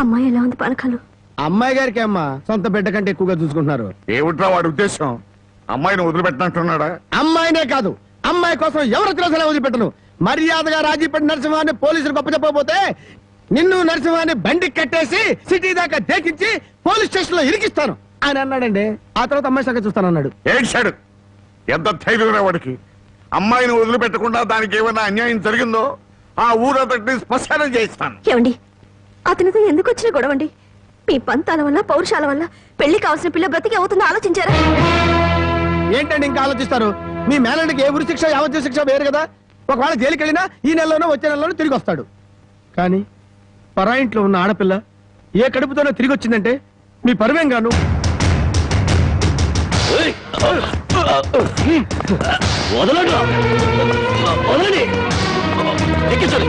అమ్మాయి ఎలా ఉంది పలకలు? అమ్మాయి గారికి అమ్మా సొంత బిడ్డ కంటే ఎక్కువగా చూసుకుంటున్నారు. ఏమిట్రా వాడి ఉద్దేశం? అమ్మాయిని వదిలిపెట్టినట్టున్నాడా? అమ్మాయినే కాదు అమ్మాయి కోసం ఎవరు సరే వదిలిపెట్టను. మర్యాదగా రాజీపేట నరసింహాన్ని పోలీసులు గొప్ప చెప్పకపోతే నిన్ను నరసింహాన్ని బండికి కట్టేసి సిటీ దాకా దేకించి పోలీస్ స్టేషన్లో ఇరికిస్తాను. అని అన్నాడండి ఆ తర్వాత అమ్మాయి సంగతి చూస్తానన్నాడు. ఏడ్చాడు. ఎంత ధైర్యం వాడికి? అమ్మాయిని వదిలిపెట్టకుండా దానికి ఏమైనా అన్యాయం జరిగిందో ఆ ఊరంతటిని శ్మశానం చేయిస్తాను. ఏమండి అతనితో ఎందుకు వచ్చిన గొడవండి? మీ పంతాల వల్ల పౌరుషాల వల్ల పెళ్ళి కావాల్సిన పిల్ల బ్రతికి అవుతుందో ఆలోచించారా? ఏంటండి ఇంకా ఆలోచిస్తారు? మీ మేనడికి ఏ ఉరి శిక్ష యావజ్జీవ శిక్ష వేరు కదా? ఒకవేళ జైలుకి వెళ్ళినా ఈ నెలలోనో వచ్చే నెలలోనో తిరిగి వస్తాడు. కానీ పరా ఇంట్లో ఉన్న ఆడపిల్ల ఏ కడుపుతోనో తిరిగి వచ్చిందంటే మీ పరువేం గాను? వదలండి! వదలండి! ఎక్కించాలి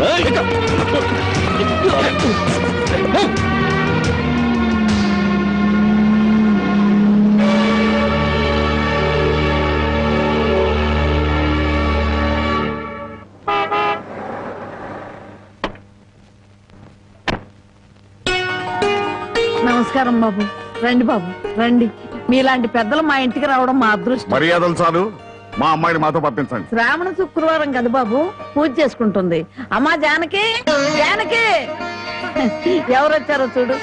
నమస్కారం బాబు. రండి బాబు. రండి. మీలాంటి పెద్దలు మా ఇంటికి రావడం మా అదృష్టం. మర్యాదలు చాలు. మా అమ్మాయిని మాతో పంపించండి. శ్రావణ శుక్రవారం కదా బాబు? పూజ చేసుకుంటుంది. అమ్మా జానకి! జానకి! ఎవరు వచ్చారో చూడు.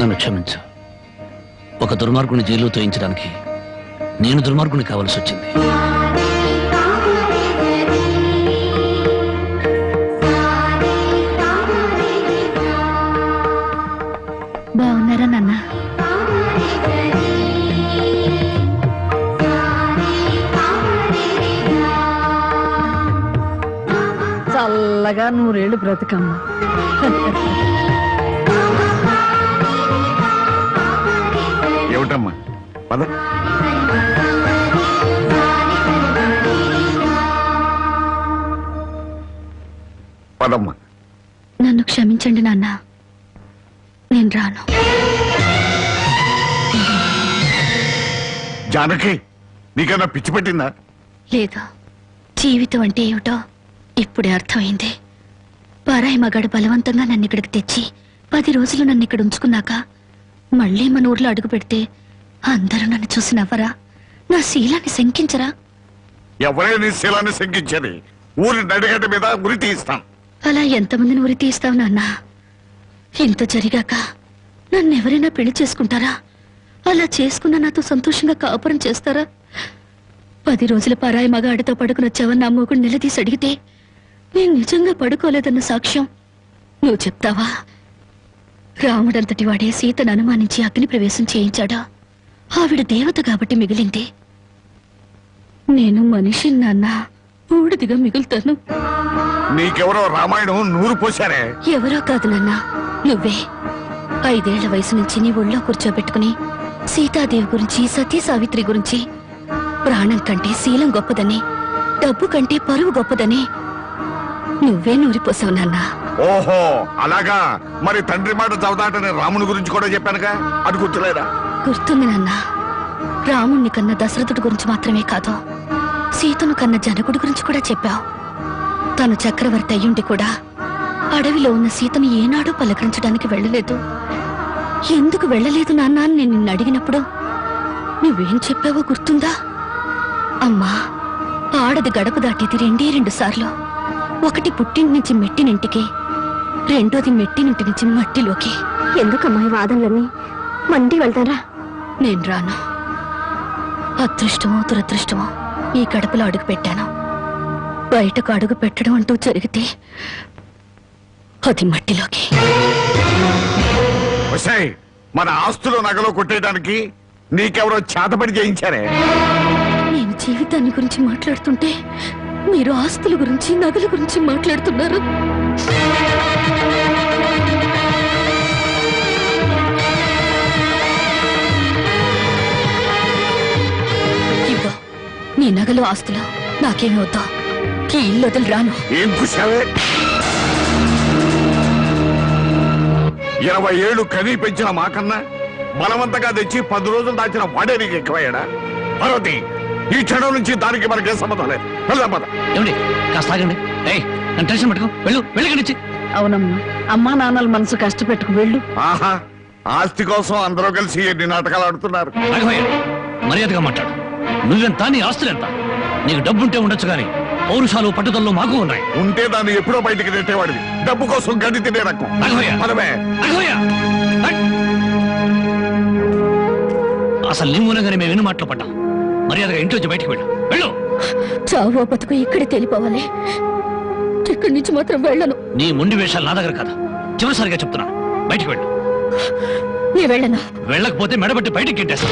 నన్ను క్షమించు. ఒక దుర్మార్గుని జైలు తోయించడానికి నేను దుర్మార్గుని కావాల్సి వచ్చింది. చల్లగా నూరేళ్ళు బ్రతికమ్మ. ఏమిటమ్మా? పద. పదమ్మా. నన్ను క్షమించండి నాన్న. నేను రాను. జానకి నీకన్నా పిచ్చి పెట్టిందా? లేదు? జీవితం అంటే ఏమిటో ఇప్పుడే అర్థమైంది. పరాయి మగాడు బలవంతంగా నన్ను ఇక్కడికి తెచ్చి పది రోజులు నన్ను ఇక్కడ ఉంచుకున్నాక మళ్ళీ మన ఊర్లో అడుగు పెడితే అందరూ నన్ను చూసి నవ్వరా? నా శీలాన్ని శంకించరా? ఎవరైనా శీలాన్ని శంకించేది? ఊరి నడిగడ్డ మీద ఉరి తీస్తాం అలా ఎంతమందిని ఉరి తీస్తావు నాన్న? ఇంత జరిగాక నన్ను ఎవరైనా పెళ్ళి చేసుకుంటారా? అలా చేసుకున్న నాతో సంతోషంగా కాపురం చేస్తారా? పది రోజుల పరాయి మగాడితో పడుకుని వచ్చావని నా మూకుడు నిలదీసి అడిగితే నేను నిజంగా పడుకోలేదన్న సాక్ష్యం. నువ్వు చెప్తావా? రాముడంతటి వాడే సీతను అనుమానించి అగ్ని ప్రవేశం చేయించాడా? ఆవిడ దేవత కాబట్టి మిగిలింది. నేను మనిషి నాన్న ఊడిదిగా మిగులుతాను. నీకెవరో రామాయణం నూరు పోశారే. ఎవరో కాదు నాన్న నువ్వే. ఐదేళ్ళ వయసు నుంచి నీ ఒళ్ళో కూర్చోబెట్టుకుని సీతాదేవి గురించి సతీ సావిత్రి గురించి ప్రాణం కంటే శీలం గొప్పదని డబ్బు కంటే పరువు గొప్పదని నువ్వే నూరిపోసావు నాన్న. ఓహో. అలాగా? మరి తండ్రి మాట చవదాటని రాముని గురించి కూడా చెప్పానుగా? అది గుర్తులేదా? గుర్తుంది నాన్న. రాముణ్ణి కన్న దశరథుడి గురించి మాత్రమే కాదు సీతను కన్న జనకుడి గురించి కూడా చెప్పావు. తను చక్రవర్తి అయ్యుండి కూడా అడవిలో ఉన్న సీతను ఏనాడూ పలకరించడానికి వెళ్ళలేదు. ఎందుకు వెళ్ళలేదు నాన్న అని నేను నిన్ను అడిగినప్పుడు నువ్వేం చెప్పావో గుర్తుందా? అమ్మా ఆడది గడప దాటేది రెండే రెండు సార్లు. ఒకటి పుట్టింటి నుంచి మెట్టినింటికి రెండోది మెట్టినింటి నుంచి మట్టిలోకి. ఎందుకమ్మా ఈ వాదనలన్నీ? మండి వెళ్తారా? నేను రాను. అదృష్టమో దురదృష్టమో ఈ గడపలో అడుగు పెట్టాను. బయటకు అడుగు పెట్టడం అంటూ జరిగితే అది మట్టిలోకి. మన ఆస్తులు నగలో కొట్టేయడానికి నీకెవరో చేతపడి చేయించారే. నేను జీవితాన్ని గురించి మాట్లాడుతుంటే మీరు ఆస్తుల గురించి నగల గురించి మాట్లాడుతున్నారు? నీ నగలు ఆస్తులు నాకేమి వద్దా. ఈ ఇల్లు వదిలి రాను ఏం కుశావే ఇరవై ఏళ్ళు కనీ పెంచిన మాకన్నా బలవంతంగా తెచ్చి పది రోజులు దాచిన వాడే నీకు ఎక్కువయ్యాడా? పార్వతి ఈ క్షణం నుంచి దానికి మనకే సంబంధం లేదు. వెళ్దాం పద. ఏమండి కాస్త ఆగండి. ఏయ్ నన్ను టెన్షన్ పెట్టుకో. వెళ్ళు వెళ్ళి నుంచి అవునమ్మా అమ్మా నాన్నల మనసు కష్టపెట్టుకు వెళ్ళు. ఆహా ఆస్తి కోసం అందరూ కలిసి ఎన్ని నాటకాలు ఆడుతున్నారు? రాఘవయ్య మర్యాదగా మాట్లాడు. నువ్వెంత నీ ఆస్తులెంత నీకు డబ్బుంటే ఉండొచ్చు కానీ పౌరుషాలు పట్టుదలలో మాకు ఉన్నాయి. ఉంటే దాన్ని ఎప్పుడో బయటికి నెట్టేవాడివి. డబ్బు కోసం గడ్డి తినే రకం. రాఘవయ్య రాఘవయ్య! అసలు నీ మూలంగానే మేము ఎన్ని మాటలు పడ్డాం? మర్యాదగా ఇంట్లో నుంచి బయటికి వెళ్ళు. వెళ్ళు. చావో బతుకు ఇక్కడే తెలిపోవాలి. ఇక్కడి నుంచి మాత్రం వెళ్ళను. నీ మొండి వేషాలు నా దగ్గర కాదు. చివరిసారిగా చెప్తున్నా. బయటికి వెళ్ళు. నీ వెళ్ళను? వెళ్ళకపోతే మెడబట్టి బయటికి గిట్టేస్తా.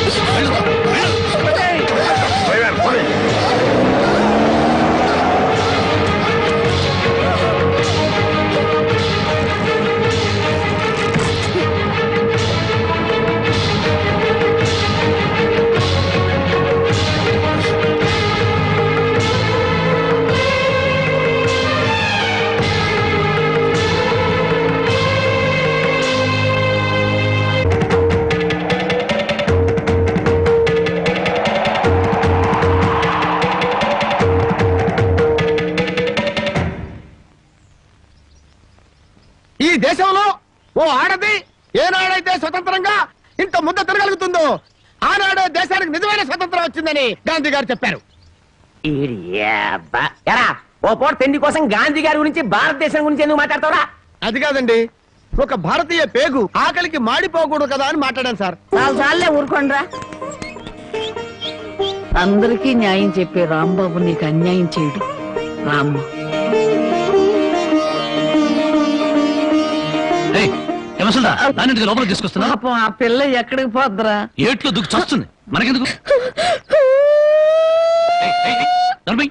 వచ్చిందని గాంధీ గారు చెప్పారు. ఎరా ఓ పూట తిండి కోసం గాంధీ గారి గురించి భారతదేశం గురించి ఎందుకు మాట్లాడతావురా? అది కాదండి ఒక భారతీయ పేగు ఆకలికి మాడిపోకూడదు కదా అని మాట్లాడాను సార్. చాలు చాలే ఊరుకోండ్రా. అందరికీ న్యాయం చెప్పే రాంబాబు నీకు అన్యాయం చేయడు. రామ్మ. లోపలికి తీసుకొస్తున్నా పాపం ఆ పిల్ల ఎక్కడికి పోద్దురా? ఏట్లో దుక్కు చస్తుంది. మనకెందుకు? ధర్మయ్య,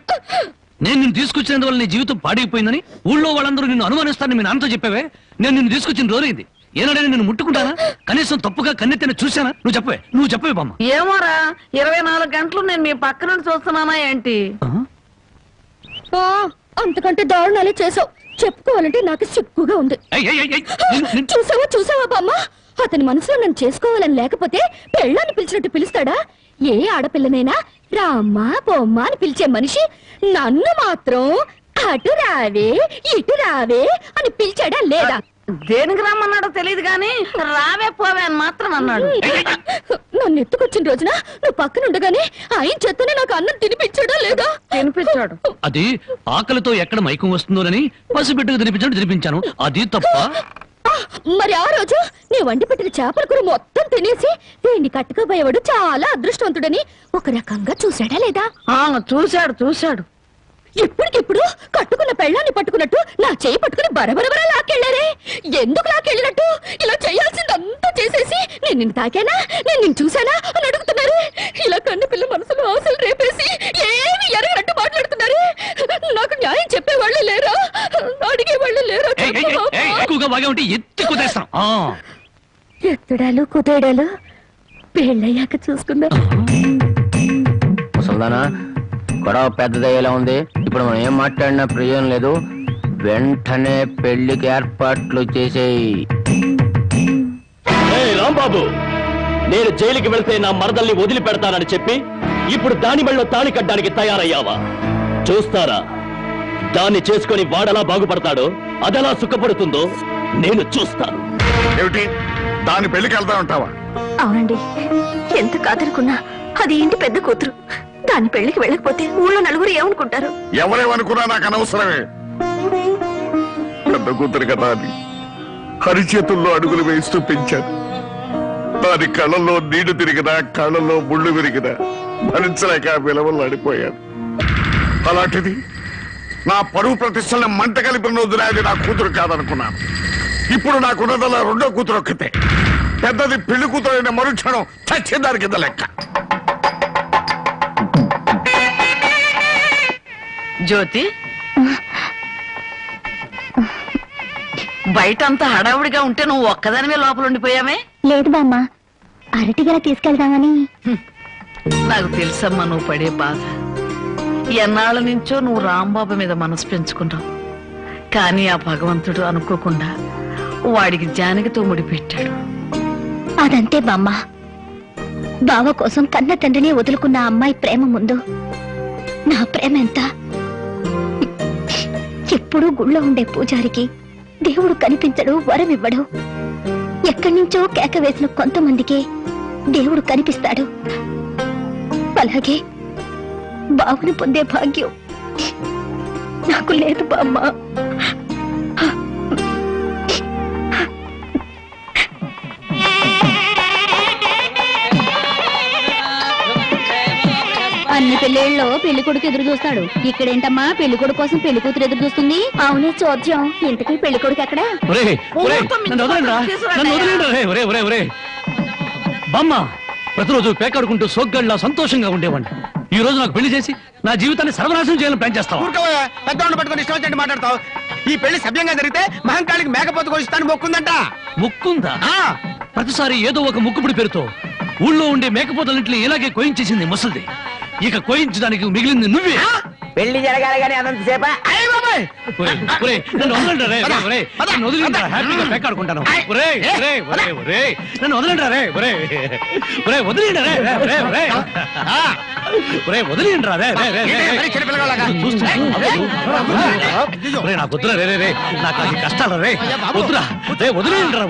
నేను నిన్ను తీసుకొచ్చినందువల్ల నీ జీవితం పాడైపోయిందని ఊళ్ళో వాళ్ళందరూ నిన్ను అనుమానిస్తారని మీ నాన్నతో చెప్పావే? నేను నిన్ను తీసుకొచ్చిన రోజైంది ఏనాడైనా నిన్ను ముట్టుకుంటానా? కనీసం తప్పుగా కన్నెత్తిన చూశానా? నువ్వు చెప్పవే నువ్వు చెప్పవే బామ్మ. ఏమోరా ఇరవై నాలుగు గంటలు నేను మీ పక్క నుండి చూస్తున్నానా ఏంటి? ఆ, అంతకంటే దారుణాలే చేసావు చెప్పుకోవాలంటే నాకు సిగ్గుగా ఉంది. చూసావా చూసావా బామ్మ? అతని మనసులో నన్ను చేసుకోవాలని లేకపోతే పెళ్ళాన్ని పిలిచినట్టు పిలుస్తాడా? ఏ ఆడపిల్లనైనా రామ్మా బొమ్మ అని పిలిచే మనిషి నన్ను మాత్రం అటు రావే ఇటు రావే అని పిలిచాడా లేదా? దేనికి రమ్మన్నాడో తెలియదు గాని రావే పోవే అని మాత్రం అన్నాడు. నన్ను ఎత్తుకొచ్చిన రోజున నువ్వు పక్కనుండగానే ఆయన చేతనే నాకు అన్నం తినిపించాడా లేదా? తినిపించాడు. అది ఆకలితో ఎక్కడ మైకం వస్తుందోనని పసిబిడ్డకు తినిపించాడు తినిపించాను. అది తప్ప? మరి ఆ రోజు నీ వండి పెట్టిన చేపల కూర మొత్తం తినేసి దీన్ని కట్టుకోబోయేవాడు చాలా అదృష్టవంతుడని ఒక రకంగా చూశాడా లేదా? ఆ చూశాడు చూశాడు. ఇప్పటికిప్పుడు కట్టుకున్న పెళ్ళాన్ని పట్టుకున్నట్టు నా చేయి పట్టుకుని బరబరబర లాక్కెళ్ళారే? ఎందుకు లాక్కెళ్ళినట్టు? ఇలా చేయాల్సిందంతా చేసేసి నేను నిన్ను తాకానా? నేను నిన్ను చూశానా? అని అడుగుతున్నారు. ఇలా కన్ను పిల్ల మనసులో ఆశలు రేపేసి ఏమి ఎరగనట్టు మాట్లాడుతున్నారు. నాకు న్యాయం చెప్పేవాళ్ళు లేరా? అడిగేవాళ్ళు లేరా? ఎక్కువగా బాగా ఉంటే ఎత్తి కుదేస్తాం. ఆ. ఎత్తడాలు కుదేడాలు పెళ్ళయ్యాక చూసుకుందాం. ముసల్దానా గొడవ పెద్దదయ్యేలా ఉంది. ఇప్పుడు మనం ఏం మాట్లాడినా ప్రయోజనం లేదు. వెంటనే పెళ్ళికి ఏర్పాట్లు చేసేయి. రాంబాబు! నేను జైలుకి వెళ్తే నా మరదల్ని వదిలిపెడతానని చెప్పి ఇప్పుడు దాని బళ్ళో తాళి కట్టడానికి తయారయ్యావా? చూస్తారా? దాన్ని చేసుకొని వాడలా బాగుపడతాడో అదెలా సుఖపడుతుందో నేను చూస్తాను. ఏమిటి? దాని పెళ్ళికి వెళ్తా ఉంటావా? అవునండి. ఎంత కాదనుకున్నా అది ఇంటి పెద్ద కూతురు? దాని పెళ్ళికి వెళ్ళకపోతే ఊళ్ళో నలుగురు ఏమనుకుంటారు? ఎవరేమనుకున్నా నాకు అనవసరమే. పెద్ద కూతురు కదా అని హరిచేతుల్లో అడుగులు వేస్తూ పెంచాను దాని కళ్ళల్లో నీళ్ళు తిరిగినా కళ్ళల్లో ముళ్ళు విరిగినా భరించలేక విలవలు అడిపోయాను అలాంటిది నా పరువు ప్రతిష్టలను మంట కలిపిన రోజున అది నా కూతురు కాదనుకున్నాను. ఇప్పుడు నాకున్నదల్లా రెండో కూతురు ఒక్కతే. పెద్దది పెళ్ళి కూతురు మరుక్షణం చచ్చిన కింద లెక్క. జ్యోతి? బయటంతా హడావుడిగా ఉంటే నువ్వు ఒక్కదానివే లోపల ఉండిపోయావే? లేదు బామ్మ. అరటిగల తీసుకెళ్దామని. నాకు తెలుసమ్మా నువ్వు పడే బాధ. ఎన్నాళ్ళ నుంచో నువ్వు రాంబాబు మీద మనసు పెంచుకున్నావు కానీ ఆ భగవంతుడు అనుకోకుండా వాడికి జానకితో ముడిపెట్టాడు అదంతే బామ్మ. బావ కోసం కన్న తండ్రిని వదులుకున్న అమ్మాయి ప్రేమ ముందు. నా ప్రేమ ఎంత? ఎప్పుడూ గుళ్ళో ఉండే పూజారికి దేవుడు కనిపించడు వరం ఇవ్వడు. ఎక్కడి నుంచో కేక వేసిన కొంతమందికి దేవుడు కనిపిస్తాడు. అలాగే బావును పొందే భాగ్యం నాకు లేదు బామ్మ. పెళ్ళిళ్ళలో పెళ్ళి కొడుకు ఎదురు చూస్తాడు. ఇక్కడేంటమ్మా పెళ్ళి కొడుకు కోసం పెళ్ళి కూతురు ఎదురు చూస్తుంది? అవునే చోద్యం. ఇంతకీ పెళ్ళి కొడుకు ఎక్కడ. బామ్మ ప్రతిరోజు పేకాడుకుంటూ సోగ్గాడిలా సంతోషంగా ఉండేవాడిని. ఈ రోజు నాకు పెళ్ళి చేసి నా జీవితాన్ని సర్వనాశనం చేయాలని ప్లాన్ చేస్తావా. పెద్దవాడిని పట్టుకొని ఇష్టం వచ్చినట్టు మాట్లాడతావు. ఈ పెళ్ళి సభ్యంగా జరిగితే మహంకాళికి మేకపోతు కొలిస్తాను మొక్కుందంట. ముక్కుందా? ఆ, ప్రతిసారి ఏదో ఒక ముక్కుపుడి పేరుతో ఊళ్ళో ఉండే మేకపోతలన్నింటినీ ఇలాగే కోయించేసింది ముసలిది. ఇక కోయించడానికి మిగిలింది నువ్వే. పెళ్ళి జరగాలి కానీ ఒరేయ్, ఒరేయ్, నన్ను వదలండిరా, ఒరేయ్, పద, నన్ను వదిలేండిరా. హ్యాపీగా నన్ను వదలండిరా? చూస్తున్నా. ఒరేయ్, నాకు వద్దురా, రే, రే, రే. నాకు అది కష్టాలు రే వద్దురా. రే వదిలేయండిరా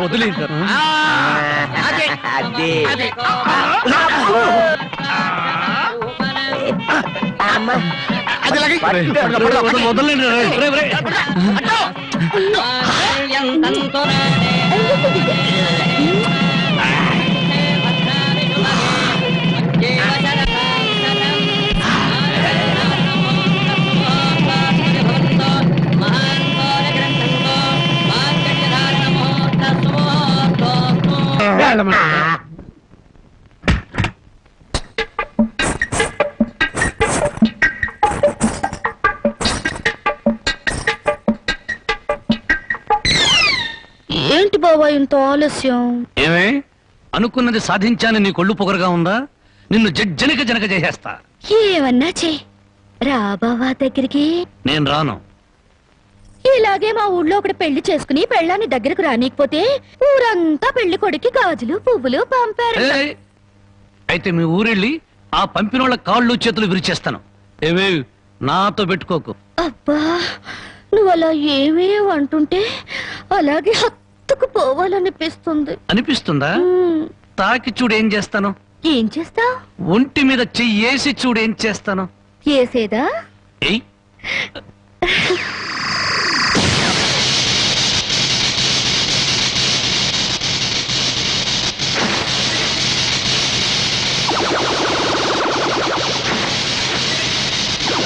అదే, అది లాగి. ఒరేయ్, ఒరేయ్, ఇంత ఆలస్యం. ఏమే? అనుకున్నది సాధించాని నీ కొళ్ళు పొగరుగా ఉందా? నిన్ను జజ్జనిక జనక చేసేస్తా. ఏమన్నా చే. రా బావా దగ్గరికి. నేను రాను. ఇలాగే మా ఊళ్ళో ఒకటి పెళ్ళి చేసుకుని పెళ్ళాన్ని దగ్గరకు రానికపోతే ఊరంతా పెళ్ళి కొడుకి గాజులు పువ్వులు పంపారు అయితే మీ ఊరెళ్ళి ఆ పంపినోళ్ళ కాళ్ళు చేతులు విరిచేస్తాను. ఏవే నాతో పెట్టుకోకు. అబ్బా నువ్వు అలా ఏమీ అంటుంటే అలాగే హత్తుకు పోవాలనిపిస్తుంది. అనిపిస్తుందా? తాకి చూడు ఏం చేస్తాను? ఏం చేస్తావ్ ఒంటి మీద చెయ్యేసి చూడు ఏం చేస్తాను? ఏసేదా? ఏయ్.